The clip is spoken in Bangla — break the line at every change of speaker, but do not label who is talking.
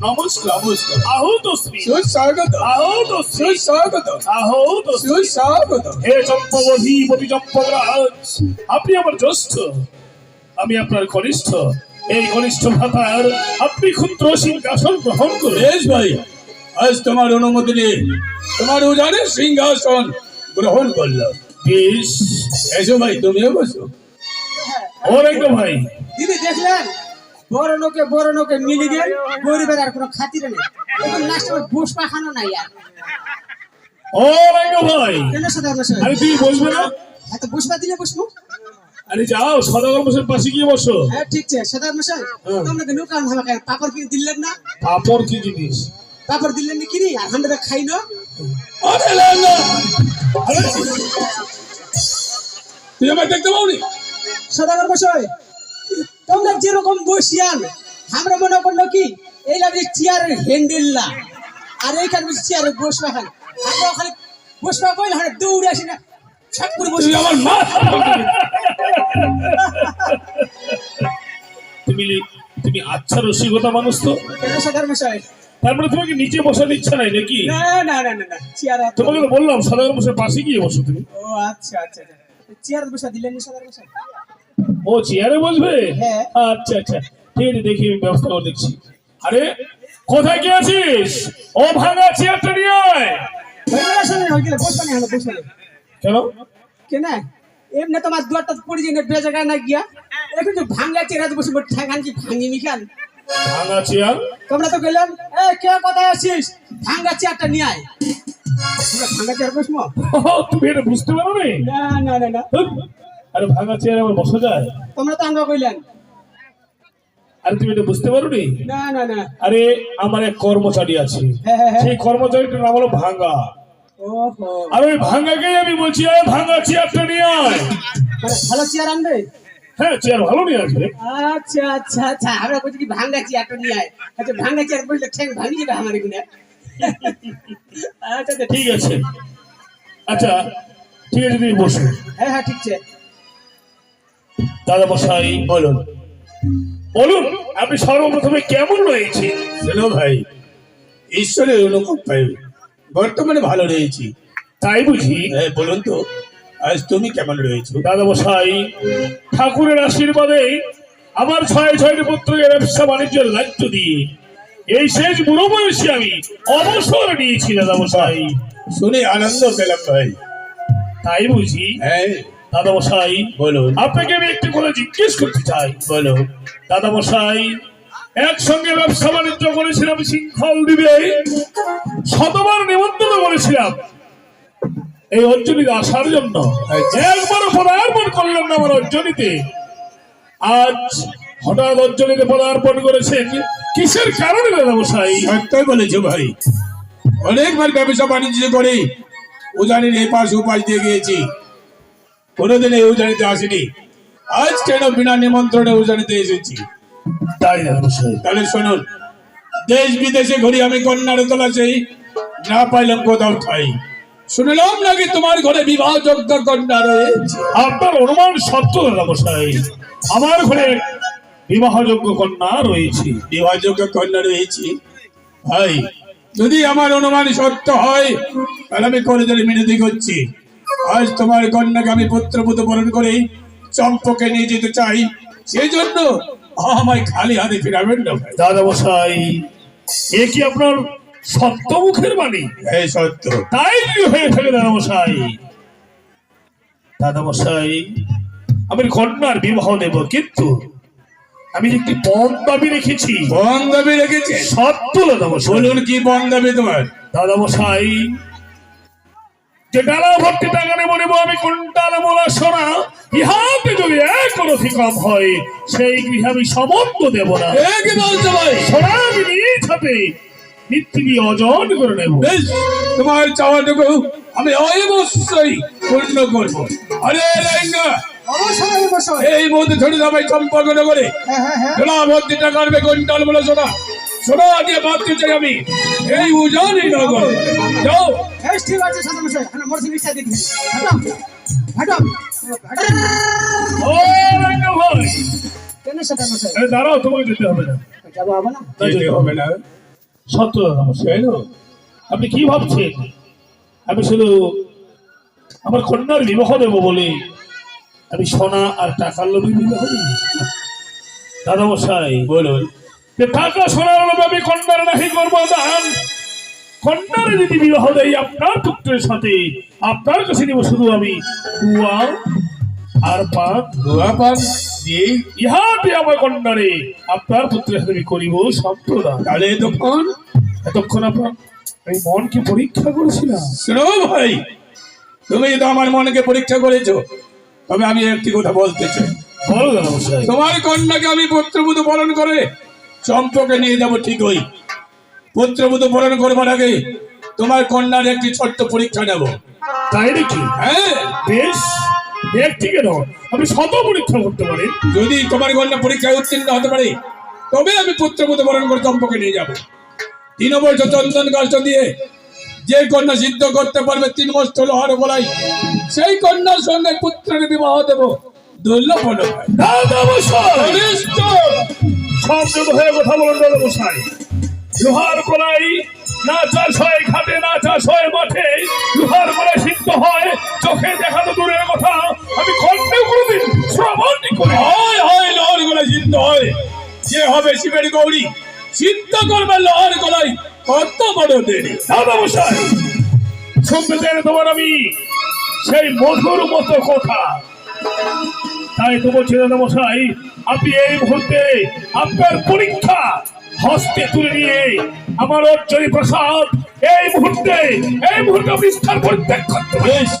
নমস্কার।
নমস্কার। সুস্বাগত সুস্বাগত
আহত শ্রী
সুস্বাগত
হে চম্পবধি পতি চম্পকরাজ আপনি আমার জ্যেষ্ঠ। আমি আপনার কনিষ্ঠ। এই কনিষ্ঠ ভাতার আপনি ক্ষুদ্র সিংহাসন গ্রহণ
বেশ ভাই আজ তোমার অনুমতি নিয়ে তোমার উজানের সিংহাসন গ্রহণ করলাম।
বেশ।
এসো ভাই তুমিও বসো।
অনেক ভাই।
দিদি দেখলেন? বড় লোকে বড় লোকে মিলি গেল গরিবের আর কোনো খাতির নেই। এখন লাস্ট আমার বুস পাখানো নাই আর।
অনেক ভাই।
কেন সদা বসে
আরে তুই বসবে না?
এত বুসবা দিলে বসবো।
আরে যাও সদাগর বসে পাশে গিয়ে বসো।
হ্যাঁ ঠিক আছে সদা মশাই।
হ্যাঁ।
তোমরা তো নৌকান আমাকে পাপড় কিনে দিলেন না?
কাপড় কি জিনিস?
পাপড় দিলেন না কিনি আর হান্ডা খাই না।
আরে তুই দেখতে পাওনি?
সদাগর মশাই তোমরা যেরকম বসিয়ান আমরা মনে করল কি এই লাগে চেয়ারের হ্যান্ডেল না। আর এইখানে বসে চেয়ারে বসবা খান আমরা ওখানে বসবা কইলে হানে দৌড়ে আসি না ছট করে বসি।
আমার মা
তুমি তুমি আচ্ছা রসিকতা মানুষ তো।
সদাগর মশাই
তারপরে তোমাকে নিচে বসার ইচ্ছা নাই নাকি?
না না না না না চেয়ার
তোমাকে বললাম সদাগর বসে পাশে গিয়ে বসো তুমি।
ও আচ্ছা আচ্ছা আচ্ছা। চেয়ার বসা দিলেন না সদাগর মশাই
ও চেয়ারে বসবে?
হ্যাঁ।
আচ্ছা আচ্ছা। ঠিক আছে দেখি আমি ব্যবস্থা করে দেখছি। আরে কোথায় কি আছিস? ও ভাঙা চেয়ারটা নিয়ে আয়। কেন?
কেন এমনি তোমার দুয়ারটা পড়ে যায় না বে জায়গায় না গিয়া। এখন তো ভাঙ্গা চেয়ারে বসে বসে ঠেকান কি ভাঙি মিখান
ভাঙা চেয়ার?
তোমরা তো এ কে কোথায় আছিস? ভাঙ্গা চেয়ারটা নিয়ে আয়। চেয়ার বসবো?
ও, তুমি এটা বুঝতে পারো নি?
না না?
আরে ভাঙা চেয়ার আমার বসা যায়?
তোমরা তো আমরা কইলেন
আরে তুমি এটা বুঝতে পারো নি
না না। না
আরে আমার এক কর্মচারী আছে।
হ্যাঁ হ্যাঁ হ্যাঁ।
সেই কর্মচারীটার নাম হলো
ওহো।
আর ওই ভাঙ্গাকেই আমি বলছি আরে ভাঙ্গা চেয়ারটা নিয়ে আয়।
মানে ভালো চেয়ার আনবে?
হ্যাঁ চেয়ার ভালো নিয়ে আসবে।
আচ্ছা আচ্ছা আচ্ছা। আমরা বলছি কি ভাঙ্গা চেয়ারটা নিয়ে আয়। আচ্ছা ভাঙ্গা চেয়ার বসলে ঠ্যাং ভাঙি যাবে আমার এখানে। আচ্ছা আচ্ছা
ঠিক আছে। আচ্ছা ঠিক আছে তুমি বসো।
হ্যাঁ হ্যাঁ ঠিক আছে।
দাদা মশাই
বলুন।
বলুন আপনি সর্বপ্রথমে কেমন রয়েছে?
শোনো ভাই ঈশ্বরের অনুকম্পায় বর্তমানে ভালো রয়েছি।
তাই বুঝি?
হ্যাঁ বলুন তো আজ তুমি কেমন রয়েছো?
দাদা মশাই ঠাকুরের আশীর্বাদে আমার ছয় ছয়টি পুত্রকে ব্যবসা বাণিজ্যের দায়িত্ব দিয়ে। এই শেষ বুড়ো বয়সে আমি অবসর নিয়েছি দাদা মশাই
শুনে আনন্দ পেলাম ভাই।
তাই বুঝি?
হ্যাঁ
দাদা মশাই
বলুন।
আপনাকে আমি একটু করে জিজ্ঞেস করতে চাই।
বলো
দাদা মশাই একসঙ্গে ব্যবসা বাণিজ্য করেছিলাম শৃঙ্খল দিবে শতবার নিমন্ত্রণ করেছিলাম। এই অর্জনীতে আসার জন্য। একবারও পদার্পণ করলাম না আমার অর্জনীতে। আজ হঠাৎ অর্জনীতে পদার্পণ করেছেন। কিসের কারণে দাদা মশাই
সত্যই বলেছ ভাই। অনেকবার ব্যবসা বাণিজ্য করে উজানির এই পাশ উপাস দিয়ে গিয়েছি। কোনোদিন এই উজানিতে আসিনি আজ কেন বিনা নিমন্ত্রণে উজানিতে এসেছি
তাই
তাহলে শুনুন দেশ বিদেশে ঘুরি আমি কন্যার তলাশেই না পাইলাম কোথাও ঠাই শুনলাম নাকি তোমার ঘরে বিবাহযোগ্য কন্যা রয়েছে
আপনার অনুমান সত্য মশাই আমার ঘরে বিবাহযোগ্য কন্যা রয়েছে
বিবাহযোগ্য কন্যা রয়েছে ভাই যদি আমার অনুমান সত্য হয় তাহলে আমি কলেজের মিনতি করছি আজ তোমার কন্যাকে আমি পুত্রপুত বরণ করে। চম্পকে নিয়ে যেতে চাই। সেই জন্য আমায় খালি হাতে ফিরাবেন না ভাই।
দাদা মশাই এ কি আপনার সত্য মুখের বাণী?
এই সত্য।
তাই হয়ে থাকে দাদা মশাই দাদা মশাই আমি কন্যার বিবাহ দেব কিন্তু আমি একটি পণ দাবি রেখেছি
বন দাবি রেখেছে?
সত্য দাদা মশাই
বলুন কি বন দাবি তোমার?
দাদা মশাই যে ডালা ভর্তি টাকা নেব নেব আমি কোনটাল বলা সোনা ইহাতে যদি এক অনথি কম হয় সেই গৃহে আমি সমর্থ দেব না।
এ কি
সোনা আমি নিজ হাতে পৃথিবী অর্জন করে নেব।
বেশ তোমার চাওয়াটুকু আমি অবশ্যই পূর্ণ করব। আরে লেঙ্গা এই মুহূর্তে ছোট সবাই সম্পর্ক করে
হ্যাঁ হ্যাঁ হ্যাঁ।
সোনা ভর্তি টাকা আনবে কোনটাল বলে সোনা। সোনা দিয়ে বাঁধতে চাই আমি। এই উজানি নগর। যাও।
হ্যাঁ ঠিক আছে সদা মশাই আমরা মোর সিবিসা দেখি। হটাম হটাম
ও রাঙ্গা ভাই।
কেন সদা মশাই
আরে দাঁড়াও তোমাকে যেতে হবে না।
যাব হবে না
যেতে হবে না।
সত্য দাদামশাই আপনি কি ভাবছেন? আমি শুধু আমার কন্যার বিবাহ দেবো বলে আমি সোনা আর টাকার লোভে বিবাহ দেব? দাদামশাই
বলুন।
লোভে আমি কন্যার নাহি করব দান কন্যার যদি বিবাহ দেই আপনার পুত্রের সাথে আপনার কাছে নিব শুধু আমি। কুয়া আর পান
দিয়ে
ইহাতে আমার কন্যারে আপনার পুত্রের সাথে আমি করিব সম্প্রদান।
তাহলে তখন
এতক্ষণ আপনার এই মনকে পরীক্ষা করেছিলাম।
শোনো ভাই তুমি তো আমার মনকে পরীক্ষা করেছ। তবে আমি একটি কথা বলতে চাই। তোমার কন্যাকে আমি পুত্রবুধ পালন করে চম্পকে নিয়ে যাব ঠিক ঠিকই। পুত্রবুধ পালন করবার আগে তোমার কন্যার একটি ছোট্ট পরীক্ষা নেব।
তাই নাকি?
হ্যাঁ।
বেশ নয় আপনি শত পরীক্ষা করতে পারেন
যদি তোমার কন্যা পরীক্ষায় উত্তীর্ণ হতে পারে তবে আমি পুত্রবুধ করে চম্পকে নিয়ে যাব। তিন চন্দন গাছ দিয়ে যে কন্যা সিদ্ধ করতে পারবে তিন লোহার সেই কন্যার সঙ্গে পুত্রের বিবাহ দেব। দুর্লভ হলো।
সংযত হয়ে কথা বলেন দাদামশাই লোহার কলাই না চাষ হয় ঘাটে না চাষ হয় মাঠে। লোহার কলাই সিদ্ধ হয় চোখে দেখা তো দূরের কথা। আমি কণ্ঠেও কোনোদিন শ্রবণ করি।
হয় হয় লোহার গলায় সিদ্ধ হয়। যে হবে শিবের গৌরী সিদ্ধ করবে লোহার গলায় কত বড় দেরি।
দাদামশাই শুনতে চাই তোমার আমি সেই মধুর মতো কথা তাই তো বলছি দাদামশাই আপনি এই মুহূর্তে আপনার পরীক্ষা হস্তে তুলে নিয়ে আমার অর্জনী প্রসাদ এই মুহূর্তে এই মুহূর্তে বিস্তার পরিত্যাগ করতে